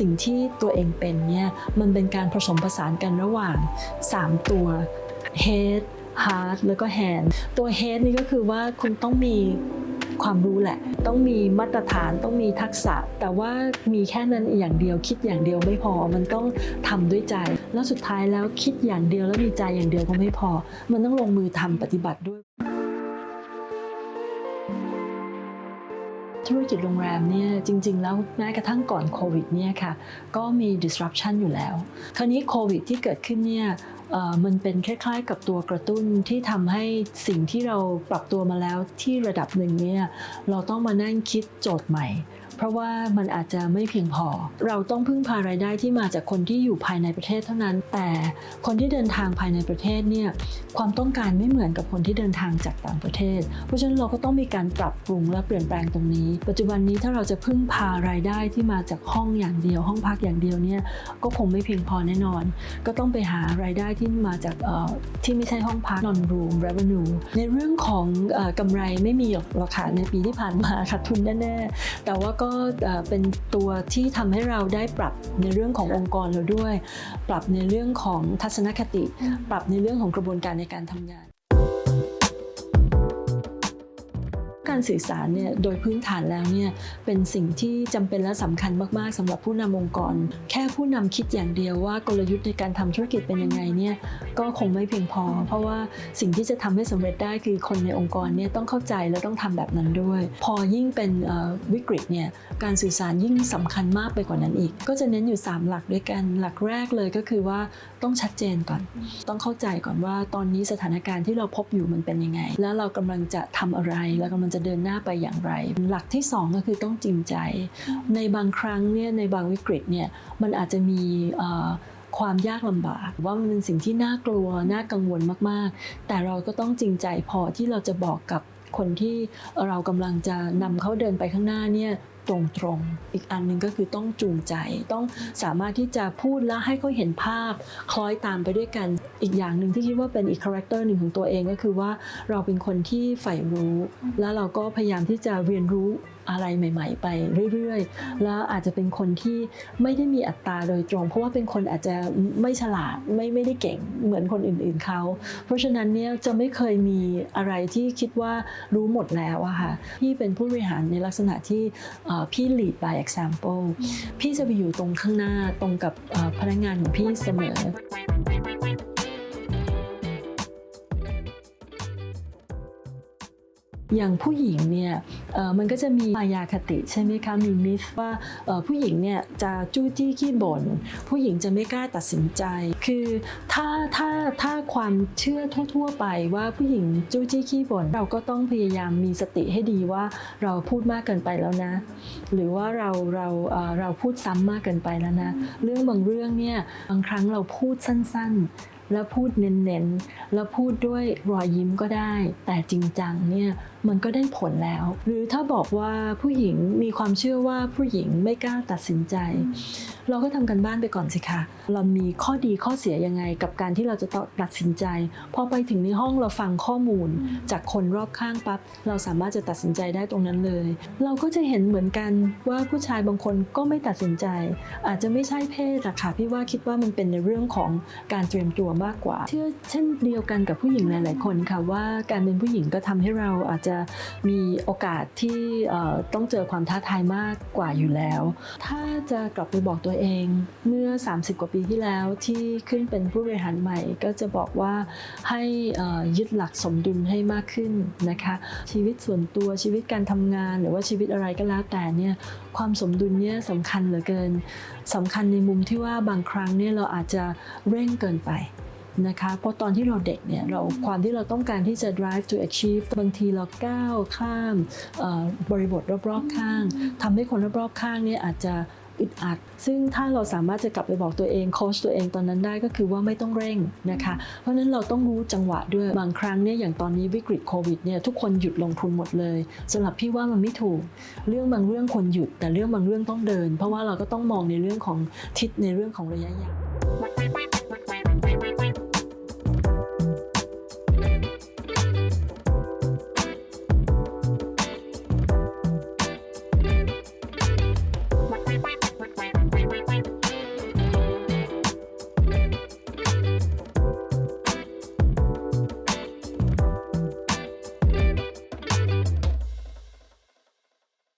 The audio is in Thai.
สิ่งที่ตัวเองเป็นเนี่ยมันเป็นการผสมผสานกันระหว่าง 3 ตัว head heart แล้วก็ hand ตัว head นี่ก็คือว่าคุณต้องมีความรู้แหละ ต้องมีมาตรฐานต้องมีทักษะ แต่ว่ามีแค่นั้นอย่างเดียวคิดอย่างเดียวไม่พอ มันต้องทำด้วยใจ แล้วสุดท้ายแล้วคิดอย่างเดียวแล้วมีใจอย่างเดียวก็ไม่พอ มันต้องลงมือทำปฏิบัติด้วย ธุรกิจโรงแรมเนี่ยจริง ๆ แล้วแม้กระทั่งก่อนโควิดเนี่ยค่ะก็มี disruption อยู่แล้ว คราวนี้โควิดที่เกิดขึ้นเนี่ย มันเป็นคล้ายๆ กับตัวกระตุ้นที่ทำให้สิ่งที่เราปรับตัวมาแล้วที่ระดับหนึ่งเนี่ยเราต้องมานั่งคิดโจทย์ใหม่ เพราะว่ามันอาจจะไม่เพียงพอ เราต้องพึ่งพารายได้ที่มาจากคนที่อยู่ภายในประเทศเท่านั้น แต่คนที่เดินทางภายในประเทศเนี่ยความต้องการไม่เหมือนกับคนที่เดินทางจากต่างประเทศ เพราะฉะนั้นเราก็ต้องมีการปรับปรุงและเปลี่ยนแปลงตรงนี้ ปัจจุบันนี้ถ้าเราจะพึ่งพารายได้ที่มาจากห้องอย่างเดียว ห้องพักอย่างเดียวเนี่ยก็คงไม่เพียงพอแน่นอน ก็ต้องไปหารายได้ที่มาจากที่ไม่ใช่ห้องพัก non room revenue ในเรื่องของกำไรไม่มีหรอกค่ะในปีที่ผ่านมาขาดทุนแน่ๆ แต่ว่าก็เป็นตัวที่ทำให้เราได้ปรับในเรื่องขององค์กรเราด้วย ปรับในเรื่องของทัศนคติ ปรับในเรื่องของกระบวนการในการทำงาน การสื่อสารเนี่ยโดยพื้นฐานแล้วเนี่ยเป็นสิ่งที่จำเป็นและสำคัญมากๆสำหรับผู้นำองค์กร แค่ผู้นำคิดอย่างเดียวว่ากลยุทธ์ในการทำธุรกิจเป็นยังไงเนี่ยก็คงไม่เพียงพอ เพราะว่าสิ่งที่จะทำให้สำเร็จได้คือคนในองค์กรเนี่ยต้องเข้าใจและต้องทำแบบนั้นด้วย พอยิ่งเป็นวิกฤตเนี่ยการสื่อสารยิ่งสำคัญมากไปกว่านั้นอีก ก็จะเน้นอยู่ 3 หลักด้วยกันหลักแรกเลยก็คือว่าต้องชัดเจนก่อน ต้องเข้าใจก่อนว่าตอนนี้สถานการณ์ที่เราพบอยู่มันเป็นยังไง แล้วเรากำลังจะทำอะไรแล้วกำลังจะเดินหน้าไปอย่างไร หลักที่ 2 ก็คือต้องจริงใจ ในบางครั้งเนี่ยในบางวิกฤตเนี่ยมันอาจจะมีเอ่อความยากลำบากว่ามันเป็นสิ่งที่น่ากลัวน่ากังวลมากๆ แต่เราก็ต้องจริงใจพอที่เราจะบอกกับคนที่เรากำลังจะนำเขาเดินไปข้างหน้าเนี่ย ตรงๆ อีกอันหนึ่งก็คือต้องจูงใจ ต้องสามารถที่จะพูดและให้เขาเห็นภาพ คล้อยตามไปด้วยกัน อีกอย่างหนึ่งที่คิดว่าเป็นอีกคาแรคเตอร์หนึ่งของตัวเองก็คือว่าเราเป็นคนที่ใฝ่รู้ แล้วเราก็พยายามที่จะเรียนรู้ อะไรใหม่ ๆ ไปเรื่อยๆ แล้วอาจจะเป็นคนที่ไม่ได้มีอัตราโดยตรง เพราะว่าเป็นคนอาจจะไม่ฉลาดไม่ไม่ได้เก่งเหมือนคนอื่นๆเขา เพราะฉะนั้นเนี่ยจะไม่เคยมีอะไรที่คิดว่ารู้หมดแล้วอะค่ะพี่เป็นผู้บริหารในลักษณะที่เอ่อพี่ lead by example พี่จะไปอยู่ตรงข้างหน้าตรงกับเอ่อพนักงานของพี่เสมอ อย่างผู้หญิงเนี่ยมันก็จะมีมายาคติใช่ไหมคะมีมิสว่าผู้หญิงเนี่ยจะจู้จี้ขี้บ่นผู้หญิงจะไม่กล้าตัดสินใจ คือถ้าถ้าถ้าความเชื่อทั่ว ๆ ไปว่าผู้หญิงจู้จี้ขี้บ่นเราก็ต้องพยายามมีสติให้ดีว่าเราพูดมากเกินไปแล้วนะ หรือว่าเราเราเอ่อเราพูดซ้ำมากเกินไปแล้วนะ เรื่องบางเรื่องเนี่ยบางครั้งเราพูดสั้น ๆ แล้วพูดเน้นๆแล้วพูดด้วยรอยยิ้มก็ได้ แต่จริงจังเนี่ยมันก็ได้ผลแล้ว หรือถ้าบอกว่าผู้หญิงมีความเชื่อว่าผู้หญิงไม่กล้าตัดสินใจ เราก็ทำกันบ้านไปก่อนสิคะเรามีข้อดีข้อเสียยังไง กับการที่เราจะต้องตัดสินใจพอไปถึงในห้องเราฟังข้อมูล จากคนรอบข้างปั๊บเราสามารถจะตัดสินใจได้ตรงนั้นเลย เราก็จะเห็นเหมือนกันว่าผู้ชายบางคนก็ไม่ตัดสินใจ อาจจะไม่ใช่เพศอะค่ะพี่ว่าคิดว่ามันเป็นในเรื่องของการเตรียมตัวมากกว่า เชื่อเช่นเดียวกันกับผู้หญิงหลาย ๆ คนค่ะว่าการเป็นผู้หญิงก็ทำให้เราอาจจะมีโอกาสที่ต้องเจอความท้าทายมากกว่าอยู่แล้ว ถ้าจะกลับไปบอกตัวเองเมื่อ 30 กว่าปีที่แล้วที่ขึ้นเป็นผู้บริหารใหม่ ก็จะบอกว่าให้ยึดหลักสมดุลให้มากขึ้นนะคะชีวิตส่วนตัวชีวิตการทำงาน หรือว่าชีวิตอะไรก็แล้วแต่เนี่ยความสมดุลเนี่ยสำคัญเหลือเกินสำคัญในมุมที่ว่าบางครั้งเนี่ยเราอาจจะเร่งเกินไป นะคะเพราะตอนที่เราเด็กเนี่ยเราความที่เราต้องการที่จะ drive to achieve บางทีเราก้าวข้ามบริบทรอบๆข้างทำให้คนรอบๆข้างเนี่ยอาจจะอึดอัด ซึ่งถ้าเราสามารถจะกลับไปบอกตัวเองโค้ชตัวเองตอนนั้นได้ก็คือว่าไม่ต้องเร่งนะคะ เพราะฉะนั้นเราต้องรู้จังหวะด้วย บางครั้งเนี่ยอย่างตอนนี้วิกฤตโควิดเนี่ยทุกคนหยุดลงทุนหมดเลยสำหรับพี่ว่ามันไม่ถูก เรื่องบางเรื่องควรหยุด แต่เรื่องบางเรื่องต้องเดิน เพราะว่าเราก็ต้องมองในเรื่องของทิศในเรื่องของระยะยาว